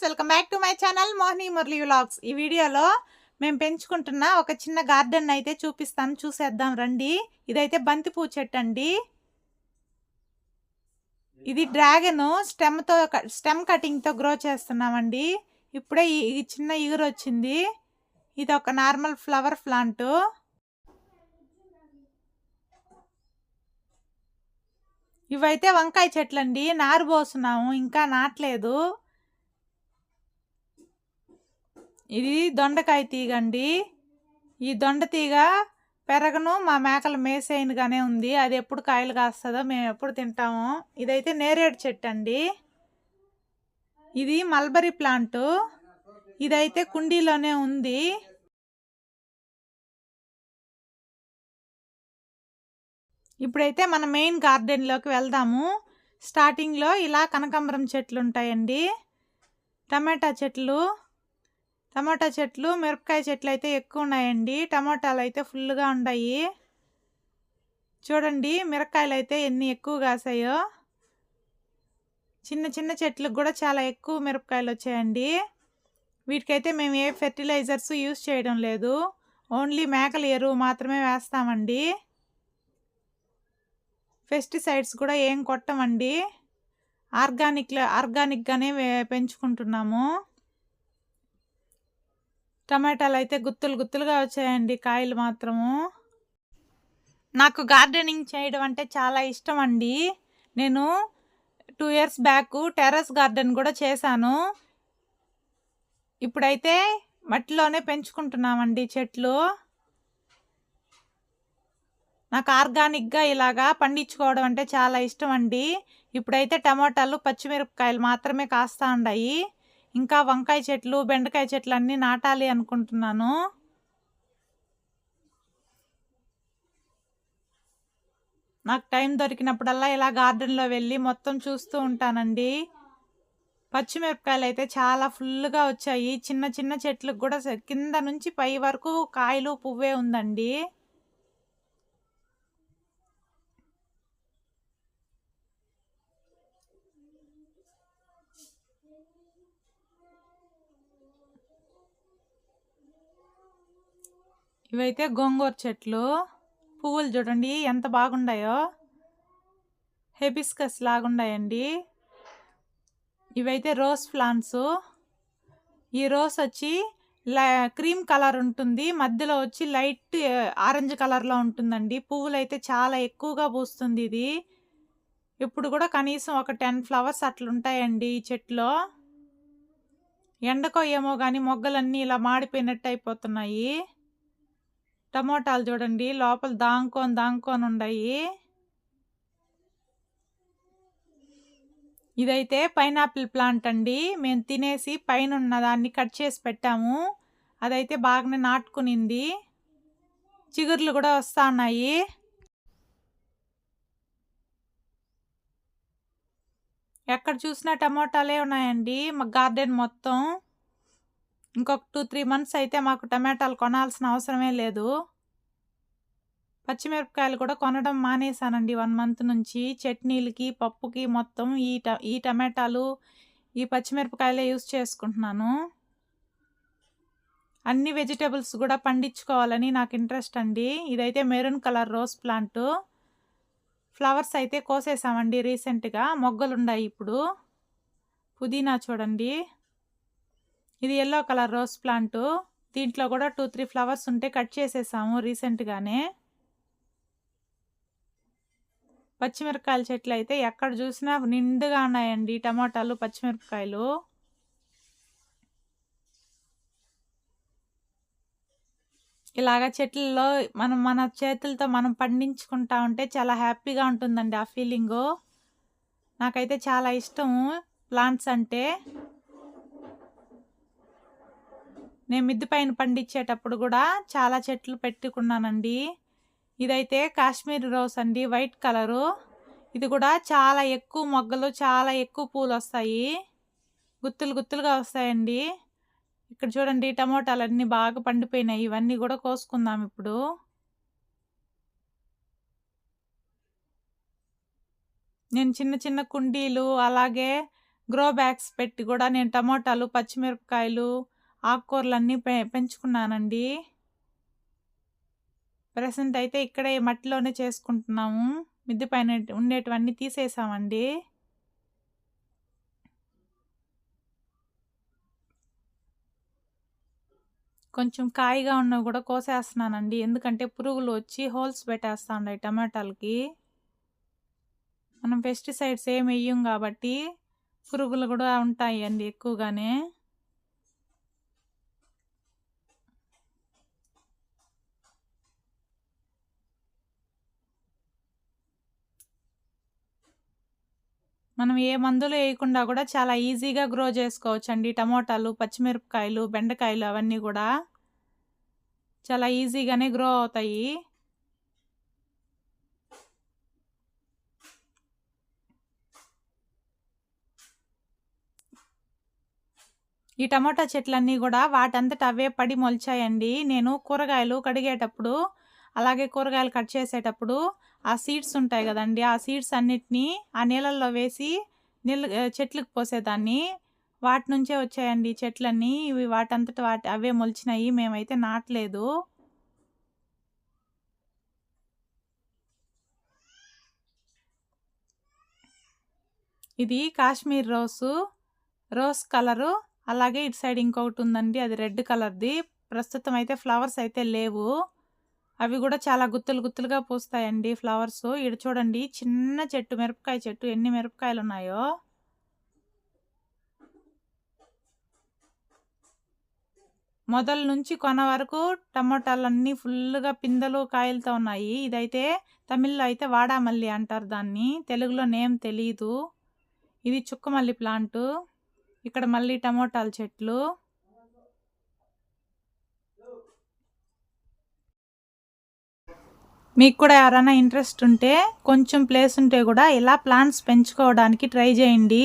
Friends welcome back to my channel Mohini Murali vlogs. ఈ వీడియోలో మేము పెంచుకుంటున్న ఒక చిన్న గార్డెన్ అయితే చూపిస్తాను. చూసేద్దాం రండి. ఇదైతే బంతిపూ చెట్టు అండి. ఇది డ్రాగన్ స్టెమ్తో స్టెమ్ కటింగ్తో గ్రో చేస్తున్నామండి. ఇప్పుడే ఈ ఈ చిన్న ఇగురు వచ్చింది. ఇది ఒక నార్మల్ ఫ్లవర్ ప్లాంట్. ఇవైతే వంకాయ చెట్లండి. నారు పోస్తున్నాము ఇంకా నాటలేదు. ఇది దొండకాయ తీగ అండి ఈ దొండ తీగ పెరగను మా మేకలు మేసేయినగానే ఉంది. అది ఎప్పుడు కాయలు కాస్తుందో మేము ఎప్పుడు తింటాము. ఇదైతే నేరేడు చెట్టు అండి. ఇది మల్బరీ ప్లాంటు. ఇదైతే కుండీలోనే ఉంది. ఇప్పుడైతే మన మెయిన్ గార్డెన్లోకి వెళ్దాము. స్టార్టింగ్లో ఇలా కనకాంబరం చెట్లు ఉంటాయండి టమాటా చెట్లు టమాటా చెట్లు మిరపకాయ చెట్లు అయితే ఎక్కువ ఉన్నాయండి టమాటాలు అయితే ఫుల్గా ఉన్నాయి చూడండి మిరపకాయలు అయితే ఎన్ని ఎక్కువ కాసాయో. చిన్న చిన్న చెట్లకు కూడా చాలా ఎక్కువ మిరపకాయలు వచ్చాయండి. వీటికైతే మేము ఏ ఫెర్టిలైజర్స్ యూస్ చేయడం లేదు. ఓన్లీ మేకల ఎరువు మాత్రమే వేస్తామండి. పెస్టిసైడ్స్ కూడా ఏం కొట్టమండి. ఆర్గానిక్ ఆర్గానిక్గానే పెంచుకుంటున్నాము. టమాటాలు అయితే గుత్తులు గుత్తులుగా వచ్చాయండి కాయలు మాత్రము. నాకు గార్డెనింగ్ చేయడం అంటే చాలా ఇష్టం అండి నేను two years back terrace garden కూడా చేశాను. ఇప్పుడైతే మట్టిలోనే పెంచుకుంటున్నామండి చెట్లు. నాకు ఆర్గానిక్గా ఇలాగా పండించుకోవడం అంటే చాలా ఇష్టం అండి ఇప్పుడైతే టమాటాలు పచ్చిమిరపకాయలు మాత్రమే కాస్తూ ఉన్నాయి ఇంకా వంకాయ చెట్లు బెండకాయ చెట్లు అన్నీ నాటాలి అనుకుంటున్నాను. నాకు టైం దొరికినప్పుడల్లా ఇలా గార్డెన్లో వెళ్ళి మొత్తం చూస్తూ ఉంటానండి. పచ్చిమిరపకాయలు అయితే చాలా ఫుల్గా వచ్చాయి. చిన్న చిన్న చెట్లకు కూడా కింద నుంచి పై వరకు కాయలు పువ్వే ఉందండి. ఇవైతే గోంగూర చెట్లు. పువ్వులు చూడండి ఎంత బాగుండాయో. హెబిస్కస్ లాగుండాయండి. ఇవైతే రోజ్ ప్లాంట్స్. ఈ రోజ్ వచ్చి క్రీమ్ కలర్ ఉంటుంది. మధ్యలో వచ్చి లైట్ ఆరెంజ్ కలర్లో ఉంటుందండి. పువ్వులు అయితే చాలా ఎక్కువగా పూస్తుంది ఇది. ఇప్పుడు కూడా కనీసం ఒక టెన్ ఫ్లవర్స్ అట్లుంటాయండి ఈ చెట్లో. ఎండకో ఏమో కానీ మొగ్గలన్నీ ఇలా మాడిపోయినట్టు అయిపోతున్నాయి. టమోటాలు చూడండి లోపల దాంకొని దాంకొని ఉన్నాయి ఇదైతే పైనాపిల్ ప్లాంట్ అండి. మేము తినేసి పైన ఉన్న దాన్ని కట్ చేసి పెట్టాము. అదైతే బాగానే నాటుకునింది. చిగుర్లు కూడా వస్తూ ఉన్నాయి. ఎక్కడ చూసినా టమోటాలే ఉన్నాయండి. మా గార్డెన్ మొత్తం. ఇంకొక టూ త్రీ మంత్స్ అయితే మాకు టమాటాలు కొనాల్సిన అవసరమే లేదు. పచ్చిమిరపకాయలు కూడా కొనడం మానేశానండి వన్ మంత్ నుంచి. చట్నీలకి పప్పుకి మొత్తం ఈ ట ఈ టమాటాలు ఈ పచ్చిమిరపకాయలే యూస్ చేసుకుంటున్నాను. అన్ని వెజిటేబుల్స్ కూడా పండించుకోవాలని నాకు ఇంట్రెస్ట్ అండి. ఇదైతే maroon colour rose plant. Flowers అయితే కోసేసామండి రీసెంట్గా. మొగ్గలు ఉన్నాయి ఇప్పుడు. పుదీనా చూడండి. ఇది ఎల్లో కలర్ రోజ్ ప్లాంట్ దీంట్లో కూడా టూ త్రీ ఫ్లవర్స్ ఉంటే కట్ చేసేసాము రీసెంట్గానే పచ్చిమిరపకాయల చెట్లు అయితే ఎక్కడ చూసినా నిండుగా ఉన్నాయండి టమాటాలు పచ్చిమిరపకాయలు. ఇలాగ చెట్లలో మనం మన చేతులతో మనం పండించుకుంటా ఉంటే చాలా హ్యాపీగా ఉంటుందండి ఆ ఫీలింగు నాకైతే చాలా ఇష్టము ప్లాంట్స్ అంటే. నేను మిద్ది పైన పండించేటప్పుడు కూడా చాలా చెట్లు పెట్టుకున్నానండి. ఇదైతే కాశ్మీర్ రోస్ అండి వైట్ కలరు. ఇది కూడా చాలా ఎక్కువ మొగ్గలు చాలా ఎక్కువ పూలు వస్తాయి గుత్తులు గుత్తులుగా వస్తాయండి. ఇక్కడ చూడండి టమోటాలు అన్నీ బాగా పండిపోయినాయి. ఇవన్నీ కూడా కోసుకుందాం ఇప్పుడు. నేను చిన్న చిన్న కుండీలు అలాగే గ్రో బ్యాగ్స్ పెట్టి కూడా నేను టమోటాలు పచ్చిమిరపకాయలు ఆకుకూరలన్నీ పె పెంచుకున్నానండి. ప్రజెంట్ అయితే ఇక్కడే మట్టిలోనే చేసుకుంటున్నాము. మిద్దె పైన ఉండేటివన్నీ తీసేసామండి. కొంచెం కాయగా ఉన్నవి కూడా కోసేస్తున్నానండి. ఎందుకంటే పురుగులు వచ్చి హోల్స్ పెట్టేస్తా ఉన్నాయి టమాటాలకి. మనం పెస్టిసైడ్స్ ఏమి వేయం కాబట్టి పురుగులు కూడా ఉంటాయి అండి ఎక్కువగానే. మనం ఏ మందులు వేయకుండా కూడా చాలా ఈజీగా గ్రో చేసుకోవచ్చండి. టమోటాలు పచ్చిమిరపకాయలు బెండకాయలు అవన్నీ కూడా చాలా ఈజీగానే గ్రో అవుతాయి. ఈ టమోటా చెట్లన్నీ కూడా వాటంతట అవే పడి మొలిచాయండి. నేను కూరగాయలు కడిగేటప్పుడు అలాగే కూరగాయలు కట్ చేసేటప్పుడు ఆ సీడ్స్ ఉంటాయి కదండి ఆ సీడ్స్ అన్నిటినీ ఆ నీళ్ళల్లో వేసి నీళ్ళు చెట్లకు పోసేదాన్ని. వాటి నుంచే వచ్చాయండి చెట్లన్నీ. ఇవి వాటంతట వాటి అవే మొలిచినాయి మేమైతే నాటలేదు. ఇది కాశ్మీర్ రోసు రోజ్ కలరు. అలాగే ఇటు సైడ్ ఇంకొకటి ఉందండి అది రెడ్ కలర్ది. ప్రస్తుతం అయితే ఫ్లవర్స్ అయితే లేవు. అవి కూడా చాలా గుత్తులు గుత్తులుగా పూస్తాయండి ఫ్లవర్స్. ఇక్కడ చూడండి చిన్న చెట్టు మిరపకాయ చెట్టు ఎన్ని మిరపకాయలు ఉన్నాయో మొదల నుంచి కొన వరకు టమోటాలన్నీ ఫుల్గా పిందెలు కాయలతో ఉన్నాయి. ఇదైతే తమిళ్ళో అయితే వాడామల్లి అంటారు దాన్ని. తెలుగులో నేమ్ తెలీదు. ఇది చుక్కమల్లి ప్లాంటు. ఇక్కడ మళ్ళీ టమోటాల చెట్లు. మీకు కూడా ఎవరైనా ఇంట్రెస్ట్ ఉంటే కొంచెం ప్లేస్ ఉంటే కూడా ఇలా ప్లాంట్స్ పెంచుకోవడానికి ట్రై చేయండి.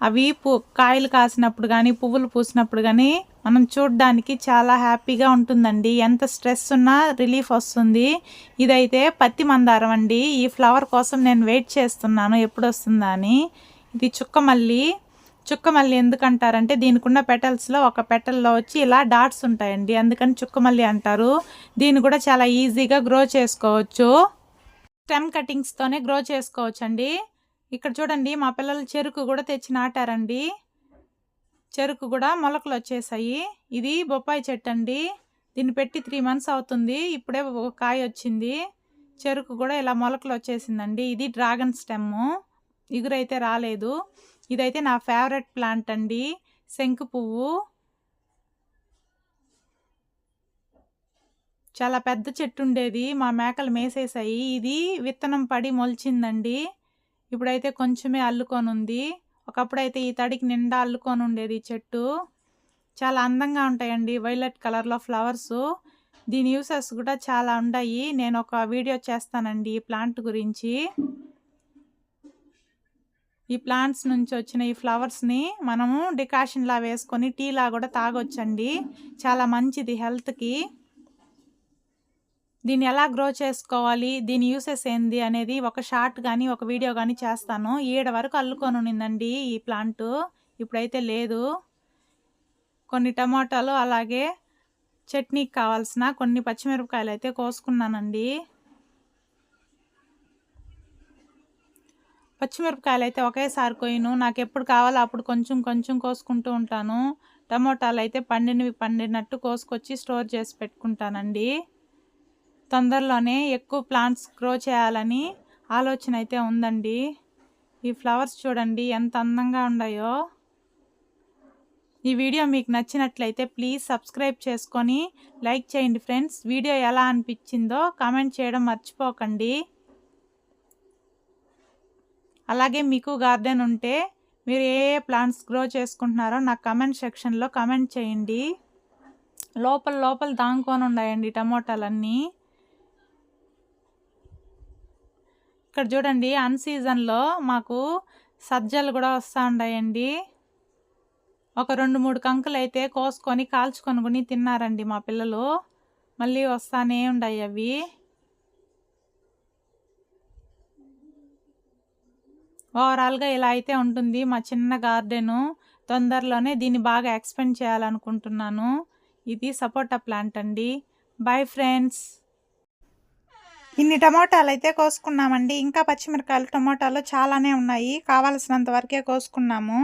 అవి పూ కాయలు కాసినప్పుడు కానీ పువ్వులు పూసినప్పుడు కానీ మనం చూడడానికి చాలా హ్యాపీగా ఉంటుందండి. ఎంత స్ట్రెస్ ఉన్నా రిలీఫ్ వస్తుంది. ఇదైతే పత్తి మందారం అండి. ఈ ఫ్లవర్ కోసం నేను వెయిట్ చేస్తున్నాను. ఎప్పుడు వస్తుందా అని. ఇది చుక్కమల్లి. చుక్కమల్లి ఎందుకంటారంటే దీనికి ఉన్న పెటల్స్లో ఒక పెటల్లో వచ్చి ఇలా డాట్స్ ఉంటాయండి. అందుకని చుక్కమల్లి అంటారు. దీన్ని కూడా చాలా ఈజీగా గ్రో చేసుకోవచ్చు. స్టెమ్ కటింగ్స్తోనే గ్రో చేసుకోవచ్చు అండి ఇక్కడ చూడండి మా పిల్లలు చెరుకు కూడా తెచ్చి నాటారండి. చెరుకు కూడా మొలకలు వచ్చేసాయి. ఇది బొప్పాయి చెట్టు అండి దీన్ని పెట్టి త్రీ మంత్స్ అవుతుంది. ఇప్పుడే ఒక కాయ వచ్చింది. చెరుకు కూడా ఇలా మొలకలు వచ్చేసిందండి. ఇది డ్రాగన్ స్టెమ్ ఇగురైతే రాలేదు. ఇదైతే నా ఫేవరెట్ ప్లాంట్ అండి. శంకు పువ్వు. చాలా పెద్ద చెట్టు ఉండేది. మా మేకలు మేసేసాయి ఇది విత్తనం పడి మొలిచిందండి. ఇప్పుడైతే కొంచెమే అల్లుకొని ఉంది ఒకప్పుడైతే ఈ తడికి నిండా అల్లుకొని ఉండేది ఈ చెట్టు. చాలా అందంగా ఉంటాయండి. వైలెట్ కలర్లో ఫ్లవర్స్. దీని యూసెస్ కూడా చాలా ఉన్నాయి నేను ఒక వీడియో చేస్తానండి ఈ ప్లాంట్ గురించి. ఈ ప్లాంట్స్ నుంచి వచ్చిన ఈ ఫ్లవర్స్ని మనము డికాషన్లా వేసుకొని టీలా కూడా తాగొచ్చండి. చాలా మంచిది హెల్త్కి. దీన్ని ఎలా గ్రో చేసుకోవాలి దీని యూసెస్ ఏంది అనేది ఒక షార్ట్ కానీ ఒక వీడియో కానీ చేస్తాను. ఏడ వరకు అల్లుకొని ఉన్నిందండి ఈ ప్లాంట్. ఇప్పుడైతే లేదు. కొన్ని టమాటాలు అలాగే చట్నీకి కావాల్సిన కొన్ని పచ్చిమిరపకాయలు అయితే కోసుకున్నానండి. పచ్చిమిరపకాయలు అయితే ఒకేసారి కొయ్యను. నాకు ఎప్పుడు కావాలో అప్పుడు కొంచెం కొంచెం కోసుకుంటూ ఉంటాను. టమోటాలు అయితే పండినవి పండినట్టు కోసుకొచ్చి స్టోర్ చేసి పెట్టుకుంటానండి. తొందరలోనే ఎక్కువ ప్లాంట్స్ గ్రో చేయాలని ఆలోచన అయితే ఉందండి. ఈ ఫ్లవర్స్ చూడండి ఎంత అందంగా ఉన్నాయో. ఈ వీడియో మీకు నచ్చినట్లయితే ప్లీజ్ సబ్స్క్రైబ్ చేసుకొని లైక్ చేయండి ఫ్రెండ్స్. వీడియో ఎలా అనిపించిందో కామెంట్ చేయడం మర్చిపోకండి. అలాగే మీకు గార్డెన్ ఉంటే మీరు ఏ ఏ ప్లాంట్స్ గ్రో చేసుకుంటున్నారో నాకు కమెంట్ సెక్షన్లో కమెంట్ చేయండి. లోపల లోపల దాంకొని ఉన్నాయండి టమోటాలన్నీ. ఇక్కడ చూడండి అన్ సీజన్లో మాకు సజ్జలు కూడా వస్తూ ఉన్నాయండి. ఒక రెండు మూడు కంకులు అయితే కోసుకొని కాల్చుకొని తిన్నారండి మా పిల్లలు. మళ్ళీ వస్తానే ఉన్నాయి అవి. ఓవరాల్గా ఇలా అయితే ఉంటుంది మా చిన్న గార్డెను. తొందరలోనే దీన్ని బాగా ఎక్స్పెండ్ చేయాలనుకుంటున్నాను. ఇది సపోటా ప్లాంట్ అండి. Bye friends. ఇన్ని టమోటాలు అయితే కోసుకున్నామండి. ఇంకా పచ్చిమిరకాయలు టమోటాలు చాలానే ఉన్నాయి. కావాల్సినంత వరకే కోసుకున్నాము.